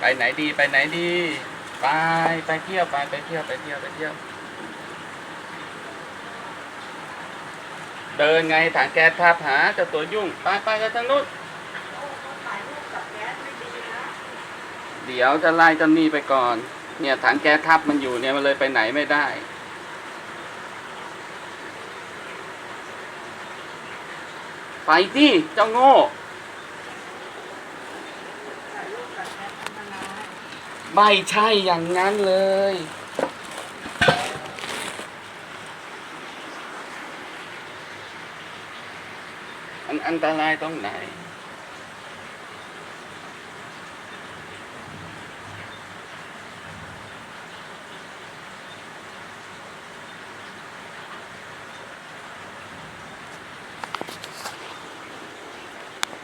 ไปไหนดีไปไหนดี ไปไปเที่ยวไปไปเที่ยวไปเที่ยวไปเที่ยว เดินไงถังแก๊สทับหาจ้าตัวยุ่งไปไปกันทางนู้นถ่ายรูปกับแก๊สไม่ดีนะเดี๋ยวจะไล่เจ้าหนี้ไปก่อน เนี่ยถังแก๊สทับมันอยู่เนี่ยมันเลยไปไหนไม่ได้ไปที่เจ้าโง่ ไม่ใช่อย่างนั้นเลย อันอันตรายตรงไหน